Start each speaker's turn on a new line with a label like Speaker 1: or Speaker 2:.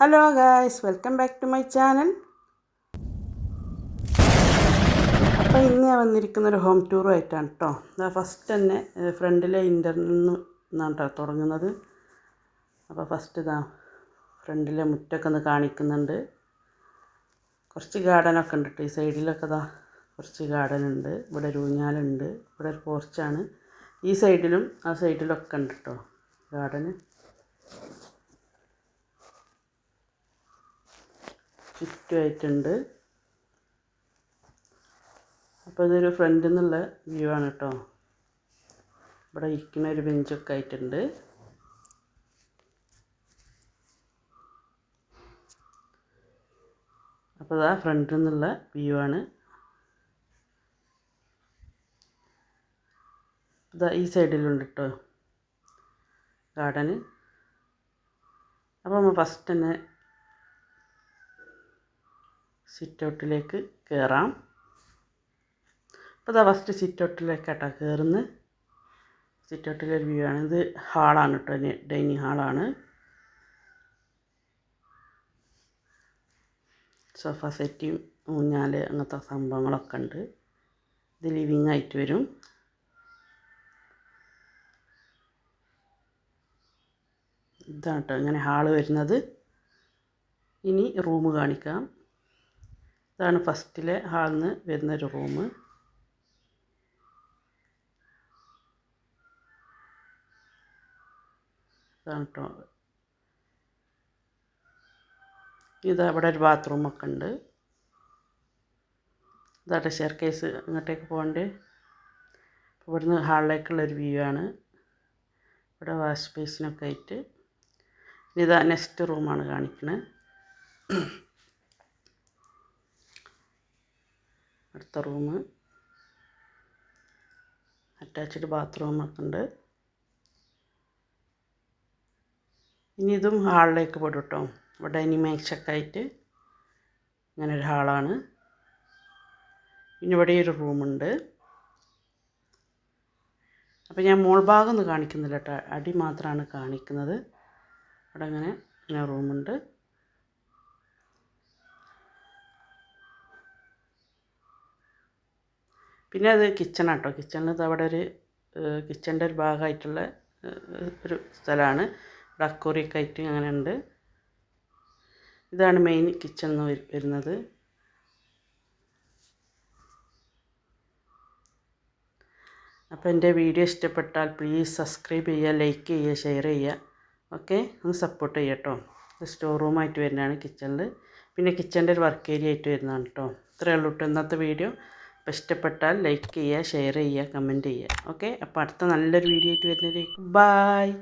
Speaker 1: Hello guys welcome back to my channel അപ്പോൾ ഇന്ന് ഞാൻ വന്നിരിക്കുന്ന ഒരു ഹോം ടൂറുമായിട്ടാണ് കേട്ടോ ഫസ്റ്റ് തന്നെ ഫ്രണ്ടിലെ ഇന്റർനിൽ നിന്നാണ് കേട്ടോ തുടങ്ങുന്നത്. അപ്പോൾ ഫസ്റ്റ് ഇതാ ഫ്രണ്ടിലെ മുറ്റൊക്കെ ഒന്ന് കാണിക്കുന്നുണ്ട്. കുറച്ച് ഗാർഡനൊക്കെ ഉണ്ട് കേട്ടോ ഈ സൈഡിലൊക്കെ ഇതാ കുറച്ച് ഗാർഡൻ ഉണ്ട്. ഇവിടെ ഒരു ഊഞ്ഞാലുണ്ട്. ഇവിടെ ഒരു പോർച്ചാണ് ഈ സൈഡിലും ആ സൈഡിലൊക്കെ ഉണ്ട് കേട്ടോ ഗാർഡന് ചുറ്റുമായിട്ടുണ്ട്. അപ്പോൾ ഇതൊരു ഫ്രണ്ടിൽ നിന്നുള്ള വ്യൂ ആണ് കേട്ടോ. ഇവിടെ ഇരിക്കുന്ന ഒരു ബെഞ്ചൊക്കെ ആയിട്ടുണ്ട്. അപ്പോൾ ഇതാ ഫ്രണ്ടിൽ നിന്നുള്ള വ്യൂ ആണ്. ഇതാ ഈ സൈഡിലുണ്ട് കേട്ടോ. ഗാർഡന് അപ്പോൾ നമ്മൾ ഫസ്റ്റ് തന്നെ സിറ്റ് ഔട്ടിലേക്ക് കയറാം അപ്പോൾ ഇതാ ഫസ്റ്റ് സിറ്റ് ഔട്ടിലേക്കാട്ടോ കയറുന്ന സിറ്റ് ഔട്ടിലെ ഒരു വ്യൂ ആണ്. ഇത് ഹാളാണ് കേട്ടോ ഡൈനിങ് ഹാളാണ് സോഫ സെറ്റും ഊഞ്ഞാൽ അങ്ങനത്തെ സംഭവങ്ങളൊക്കെ ഉണ്ട്. ഇത് ലിവിങ് ആയിട്ട് വരും. ഇതാണ് കേട്ടോ ഇങ്ങനെ ഹാൾ വരുന്നത്. ഇനി റൂം കാണിക്കാം. ഇതാണ് ഫസ്റ്റിലെ ഹാളിൽ നിന്ന് വരുന്നൊരു റൂം ഇതാണ് ഇത് അവിടെ ഒരു ബാത്റൂമൊക്കെ ഉണ്ട്. ഇതാട്ടെ ഷെയർ കേസ് അങ്ങോട്ടേക്ക് പോകണ്ടേ ഇവിടുന്ന് ഹാളിലേക്കുള്ളൊരു വ്യൂ ആണ്. ഇവിടെ വാഷ് ബേസിനൊക്കെ ആയിട്ട്. ഇതാ നെക്സ്റ്റ് റൂമാണ് കാണിക്കുന്നത് അടുത്ത റൂം. അറ്റാച്ച്ഡ് ബാത്റൂമൊക്കെ ഉണ്ട്. ഇനി ഇതും ഹാളിലേക്ക് പെടും കേട്ടോ. ഇവിടെ അനിമേഷൊക്കെ ആയിട്ട് ഇങ്ങനെ ഒരു ഹാളാണ്. പിന്നെ ഇവിടെ ഒരു റൂമുണ്ട് അപ്പോൾ ഞാൻ മോൾ ഭാഗം ഒന്നും കാണിക്കുന്നില്ല കേട്ടോ. അടി മാത്രമാണ് കാണിക്കുന്നത്. അവിടെ അങ്ങനെ ഇങ്ങനെ റൂമുണ്ട് പിന്നെ അത് കിച്ചണാട്ടോ കിച്ചണിൽ അവിടെ ഒരു കിച്ചണിന്റെ ഒരു ഭാഗമായിട്ടുള്ള ഒരു സ്ഥലമാണ്. ഇവിടെ അക്കോറിയൊക്കെ ആയിട്ട് അങ്ങനെ ഉണ്ട്. ഇതാണ് മെയിൻ കിച്ചൺ എന്ന് വരുന്നത്. അപ്പോൾ എന്റെ വീഡിയോ ഇഷ്ടപ്പെട്ടാൽ പ്ലീസ് സബ്സ്ക്രൈബ് ചെയ്യുക ലൈക്ക് ചെയ്യുക ഷെയർ ചെയ്യുക. ഓക്കെ ഒന്ന് സപ്പോർട്ട് ചെയ്യുക കേട്ടോ സ്റ്റോർ റൂമായിട്ട് വരുന്നതാണ് കിച്ചണിൽ പിന്നെ കിച്ചണിന്റെ ഒരു വർക്ക് ഏരിയ ആയിട്ട് വരുന്നതാണ് കേട്ടോ ഇത്രയേ ഉള്ളൂ കേട്ടോ ഇന്നത്തെ വീഡിയോ അപ്പോൾ ഇഷ്ടപ്പെട്ടാൽ ലൈക്ക് ചെയ്യുക ഷെയർ ചെയ്യുക കമന്റ് ചെയ്യുക. ഓക്കെ? അപ്പോൾ അടുത്ത നല്ലൊരു വീഡിയോ ആയിട്ട് വരുന്നതിലേക്ക് ബായ്